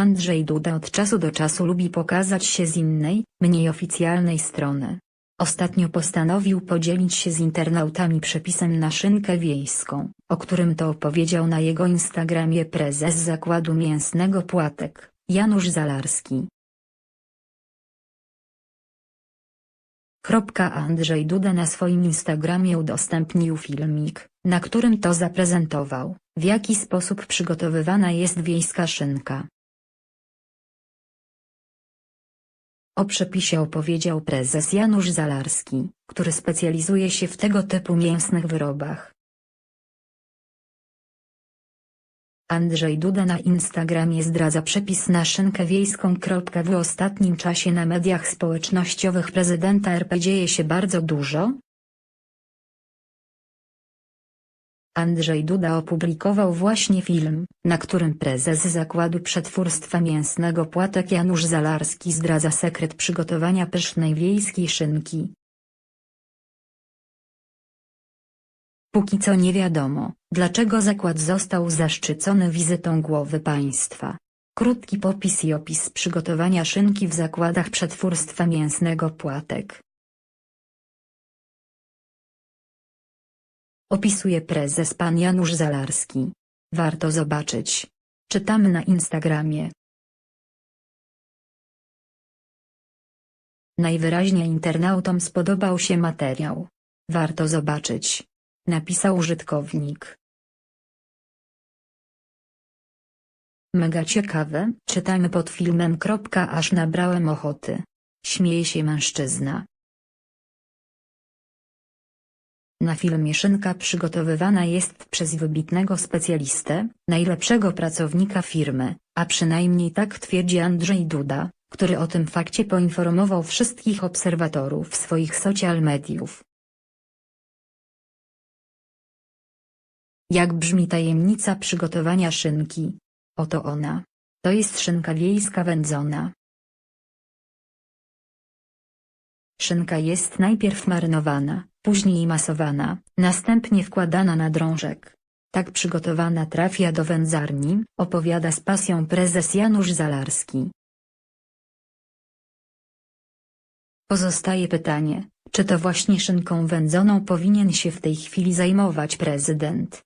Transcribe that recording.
Andrzej Duda od czasu do czasu lubi pokazać się z innej, mniej oficjalnej strony. Ostatnio postanowił podzielić się z internautami przepisem na szynkę wiejską, o którym to opowiedział na jego Instagramie prezes zakładu mięsnego Płatek, Janusz Zalarski. Andrzej Duda na swoim Instagramie udostępnił filmik, na którym to zaprezentował, w jaki sposób przygotowywana jest wiejska szynka. O przepisie opowiedział prezes Janusz Zalarski, który specjalizuje się w tego typu mięsnych wyrobach. Andrzej Duda na Instagramie zdradza przepis na szynkę wiejską. W ostatnim czasie na mediach społecznościowych prezydenta RP dzieje się bardzo dużo, Andrzej Duda opublikował właśnie film, na którym prezes Zakładu Przetwórstwa Mięsnego Płatek Janusz Zalarski zdradza sekret przygotowania pysznej wiejskiej szynki. Póki co nie wiadomo, dlaczego zakład został zaszczycony wizytą głowy państwa. Krótki popis i opis przygotowania szynki w zakładach przetwórstwa mięsnego Płatek. Opisuje prezes pan Janusz Zalarski. Warto zobaczyć. Czytamy na Instagramie. Najwyraźniej internautom spodobał się materiał. Warto zobaczyć. Napisał użytkownik. Mega ciekawe, czytamy pod filmem. Aż nabrałem ochoty. Śmieje się mężczyzna. Na filmie szynka przygotowywana jest przez wybitnego specjalistę, najlepszego pracownika firmy, a przynajmniej tak twierdzi Andrzej Duda, który o tym fakcie poinformował wszystkich obserwatorów swoich social mediów. Jak brzmi tajemnica przygotowania szynki? Oto ona. To jest szynka wiejska wędzona. Szynka jest najpierw marynowana, później masowana, następnie wkładana na drążek. Tak przygotowana trafia do wędzarni, opowiada z pasją prezes Janusz Zalarski. Pozostaje pytanie, czy to właśnie szynką wędzoną powinien się w tej chwili zajmować prezydent.